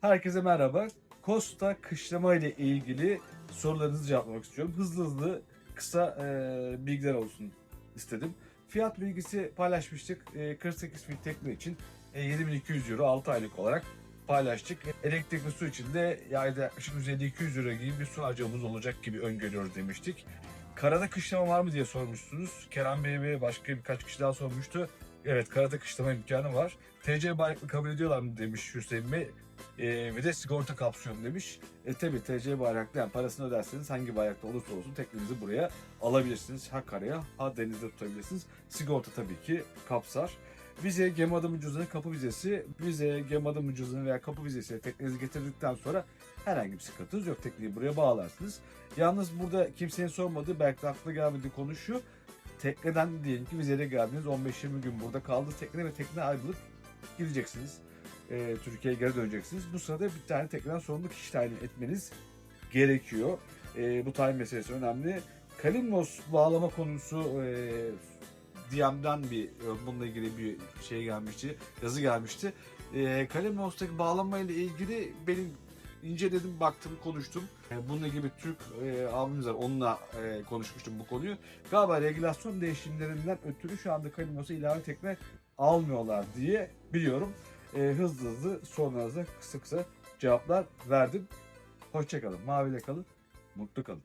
Herkese merhaba. Costa kışlama ile ilgili sorularınızı cevaplamak istiyorum. Hızlı hızlı kısa e, bilgiler olsun istedim. Fiyat bilgisi paylaşmıştık. E, 48 fit tekne için e, 7200 euro 6 aylık olarak paylaştık. Elektrik ve su için de ayda yaklaşık 150-200 euro gibi bir su harcamamız olacak gibi öngörüyoruz demiştik. Karada kışlama var mı diye sormuşsunuz. Kerem Bey ve başka birkaç kişi daha sormuştu. Evet karada kışlama imkanı var. TC bayraklı kabul ediyorlar mı demiş Hüseyin Bey. Ee, ve de sigorta kapsıyor mu demiş. E tabi TC bayraklı yani parasını öderseniz hangi bayrakta olursa olsun teknenizi buraya alabilirsiniz. Ha karaya ha denizde tutabilirsiniz. Sigorta tabii ki kapsar. Vize, gemi adımı cüzdanı, kapı vizesi, vize, gemi adımı cüzdanı veya kapı vizesi teknenizi getirdikten sonra herhangi bir sıkıntınız yok. Tekneyi buraya bağlarsınız. Yalnız burada kimsenin sormadığı belki de aklına gelmediği konu şu. Tekneden diyelim ki vizeyle geldiniz 15-20 gün burada kaldınız tekne ve tekne ayrılıp gideceksiniz. Ee, Türkiye'ye geri döneceksiniz. Bu sırada bir tane tekneden sorumlu kişi tayin etmeniz gerekiyor. Ee, bu tayin meselesi önemli. Kalimnos bağlama konusu e, DM'den bir e, bununla ilgili bir şey gelmişti, yazı gelmişti. E, Kalimnos'taki bağlama ile ilgili benim inceledim, baktım, konuştum. E, Bununla ilgili bir Türk e, abimiz var, onunla e, konuşmuştum bu konuyu. Galiba regülasyon değişimlerinden ötürü şu anda Kalimnos'a ilave tekne almıyorlar diye biliyorum. E, hızlı hızlı sorularınıza kısa kısa cevaplar verdim. Hoşçakalın, maviyle kalın, mutlu kalın.